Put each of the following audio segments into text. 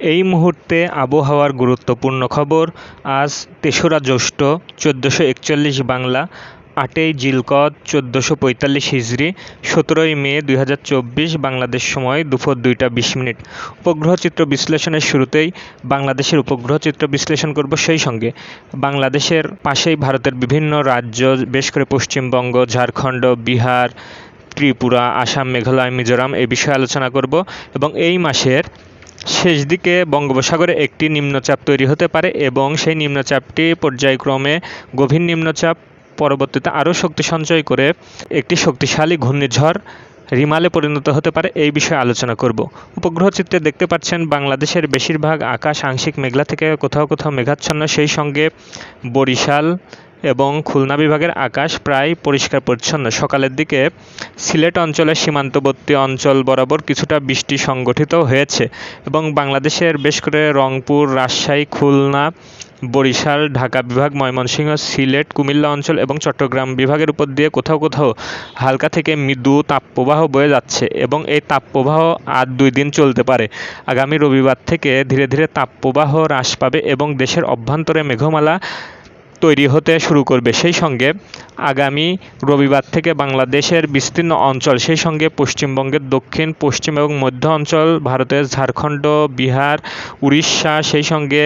এই মুহূর্তে আবহাওয়ার গুরুত্বপূর্ণ খবর। আজ তেসরা জ্যৈষ্ঠ, চোদ্দোশো একচল্লিশ বাংলা, আটই জিলকদ চোদ্দোশো পঁয়তাল্লিশ হিজড়ি সতেরোই মে দুই হাজার চব্বিশ বাংলাদেশ সময় দুপুর দুইটা বিশ মিনিট। উপগ্রহ চিত্র বিশ্লেষণের শুরুতেই বাংলাদেশের উপগ্রহ চিত্র বিশ্লেষণ করব সেই সঙ্গে। বাংলাদেশের পাশেই ভারতের বিভিন্ন রাজ্য, বেশ করে পশ্চিমবঙ্গ, ঝাড়খণ্ড, বিহার, ত্রিপুরা, আসাম, মেঘালয়, মিজোরাম এ বিষয়ে আলোচনা করব। এবং এই মাসের শেষ দিকে বঙ্গোপসাগরে একটি নিম্নচাপ তৈরি হতে পারে এবং সেই নিম্নচাপটি পর্যায়ক্রমে গভীর নিম্নচাপ, পরবর্তীতে আরও শক্তি সঞ্চয় করে একটি শক্তিশালী ঘূর্ণিঝড় রিমালে পরিণত হতে পারে এই বিষয়ে আলোচনা করব। উপগ্রহ চিত্রে দেখতে পাচ্ছেন বাংলাদেশের বেশিরভাগ আকাশ আংশিক মেঘলা থেকে কোথাও কোথাও মেঘাচ্ছন্ন। সেই সঙ্গে বরিশাল এবং খুলনা বিভাগের আকাশ প্রায় পরিষ্কার পরিচ্ছন্ন। সকালের দিকে সিলেট অঞ্চলের সীমান্তবর্তী অঞ্চল বরাবর কিছুটা বৃষ্টি সংগঠিত হয়েছে এবং বাংলাদেশের বেশ করে রংপুর, রাজশাহী, খুলনা, বরিশাল, ঢাকা বিভাগ, ময়মনসিংহ, সিলেট, কুমিল্লা অঞ্চল এবং চট্টগ্রাম বিভাগের উপর দিয়ে কোথাও কোথাও হালকা থেকে মৃদু তাপপ্রবাহ বয়ে যাচ্ছে এবং এই তাপপ্রবাহ আর দুই দিন চলতে পারে। আগামী রবিবার থেকে ধীরে ধীরে তাপপ্রবাহ হ্রাস পাবে এবং দেশের অভ্যন্তরে মেঘমালা তৈরি হতে শুরু করবে। সেই সঙ্গে আগামী রবিবার থেকে বাংলাদেশের বিস্তীর্ণ অঞ্চল, সেই সঙ্গে পশ্চিমবঙ্গের দক্ষিণ, পশ্চিম এবং মধ্য অঞ্চল, ভারতের ঝাড়খণ্ড, বিহার, উড়িষ্যা, সেই সঙ্গে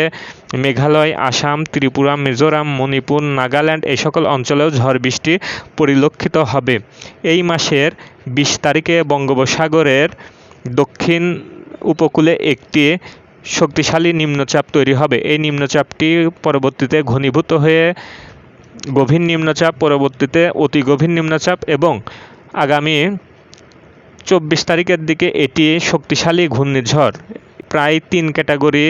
মেঘালয়, আসাম, ত্রিপুরা, মিজোরাম, মণিপুর, নাগাল্যান্ড এই সকল অঞ্চলেও ঝড় বৃষ্টি পরিলক্ষিত হবে। এই মাসের বিশ তারিখে বঙ্গোপসাগরের দক্ষিণ উপকূলে একটি শক্তিশালী নিম্নচাপ তৈরি হবে। এই নিম্নচাপটি পরবর্তীতে ঘনীভূত হয়ে গভীর নিম্নচাপ, পরবর্তীতে অতি গভীর নিম্নচাপ এবং আগামী চব্বিশ তারিখের দিকে এটি শক্তিশালী ঘূর্ণিঝড়। প্রায় তিন ক্যাটাগরি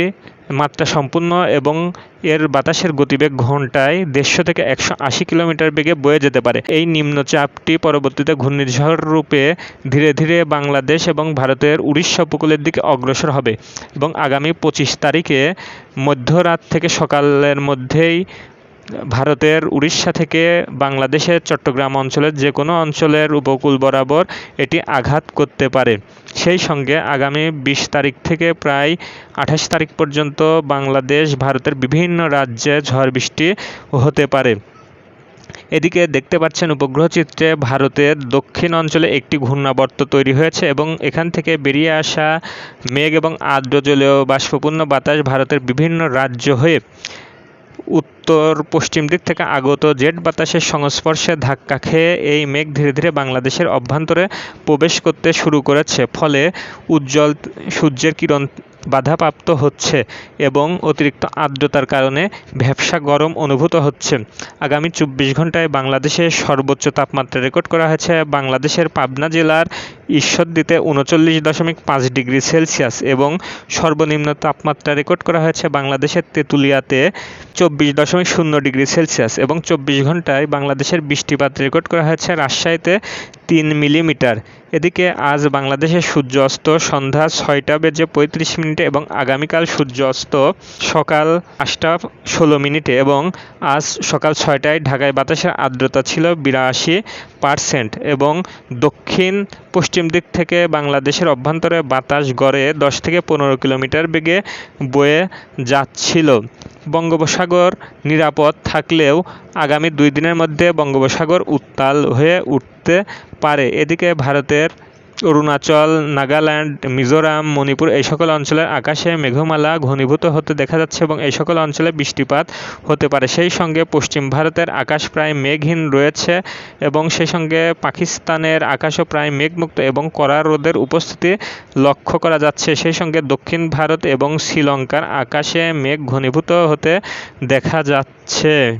মাত্রা সম্পূর্ণ এবং এর বাতাসের গতিবেগ ঘন্টায় দেড়শো থেকে একশো আশি কিলোমিটার বেগে বয়ে যেতে পারে। এই নিম্নচাপটি পরবর্তীতে ঘূর্ণিঝড় রূপে ধীরে ধীরে বাংলাদেশ এবং ভারতের উড়িষ্যা উপকূলের দিকে অগ্রসর হবে এবং আগামী পঁচিশ তারিখে মধ্যরাত থেকে সকালের মধ্যেই ভারতের উড়িষ্যা থেকে বাংলাদেশের চট্টগ্রাম অঞ্চলের যে কোনো অঞ্চলের উপকূল বরাবর এটি আঘাত করতে পারে। সেই সঙ্গে আগামী বিশ তারিখ থেকে প্রায় আঠাশ তারিখ পর্যন্ত বাংলাদেশ ভারতের বিভিন্ন রাজ্যে ঝড় বৃষ্টি হতে পারে। এদিকে দেখতে পাচ্ছেন উপগ্রহ চিত্রে ভারতের দক্ষিণ অঞ্চলে একটি ঘূর্ণাবর্ত তৈরি হয়েছে এবং এখান থেকে বেরিয়ে আসা মেঘ এবং আর্দ্র জলীয় বাষ্পপূর্ণ বাতাস ভারতের বিভিন্ন রাজ্য হয়ে উত্তর পশ্চিম দিক থেকে আগত জেট বাতাসের সংস্পর্শে ধাক্কা খেয়ে এই মেঘ ধীরে ধীরে বাংলাদেশের অভ্যন্তরে প্রবেশ করতে শুরু করেছে। ফলে উজ্জ্বল সূর্যের কিরণ বাধাপ্রাপ্ত হচ্ছে এবং অতিরিক্ত আর্দ্রতার কারণে ভ্যাবসা গরম অনুভূত হচ্ছে। আগামী চব্বিশ ঘন্টায় বাংলাদেশের সর্বোচ্চ তাপমাত্রা রেকর্ড করা হয়েছে। বাংলাদেশের পাবনা জেলার ঈশ্বরদীতে উনচল্লিশ দশমিক পাঁচ ডিগ্রি সেলসিয়াস এবং সর্বনিম্ন তাপমাত্রা রেকর্ড করা হয়েছে বাংলাদেশের তেঁতুলিয়াতে চব্বিশ দশমিক শূন্য ডিগ্রি সেলসিয়াস এবং চব্বিশ ঘন্টায় বাংলাদেশের বৃষ্টিপাত রেকর্ড করা হয়েছে রাজশাহীতে তিন মিলিমিটার। এদিকে আজ বাংলাদেশের সূর্য অস্ত সন্ধ্যা ছয়টা বেজে পঁয়ত্রিশ মিনিটে এবং আগামীকাল সূর্য অস্ত সকাল আটটা ষোলো মিনিটে এবং আজ সকাল ছয়টায় ঢাকায় বাতাসের আর্দ্রতা ছিল বিরাশি পারসেন্ট এবং দক্ষিণ পশ্চিম দিক থেকে বাংলাদেশের অভ্যন্তরে বাতাস গড়ে দশ থেকে পনেরো কিলোমিটার বেগে বয়ে যাচ্ছিল। বঙ্গোপসাগর নিরাপদ থাকলেও আগামী দুই দিনের মধ্যে বঙ্গোপসাগর উত্তাল হয়ে উঠতে পারে। এদিকে ভারতের অরুণাচল, নাগাল্যান্ড, মিজোরাম, মণিপুর এই সকল অঞ্চলের আকাশে মেঘমালা ঘনীভূত হতে দেখা যাচ্ছে এবং এই সকল অঞ্চলে বৃষ্টিপাত হতে পারে। সেই সঙ্গে পশ্চিম ভারতের আকাশ প্রায় মেঘহীন রয়েছে এবং সেই সঙ্গে পাকিস্তানের আকাশও প্রায় মেঘমুক্ত এবং কড়া রোদের উপস্থিতি লক্ষ্য করা যাচ্ছে। সেই সঙ্গে দক্ষিণ ভারত এবং শ্রীলঙ্কার আকাশে মেঘ ঘনীভূত হতে দেখা যাচ্ছে।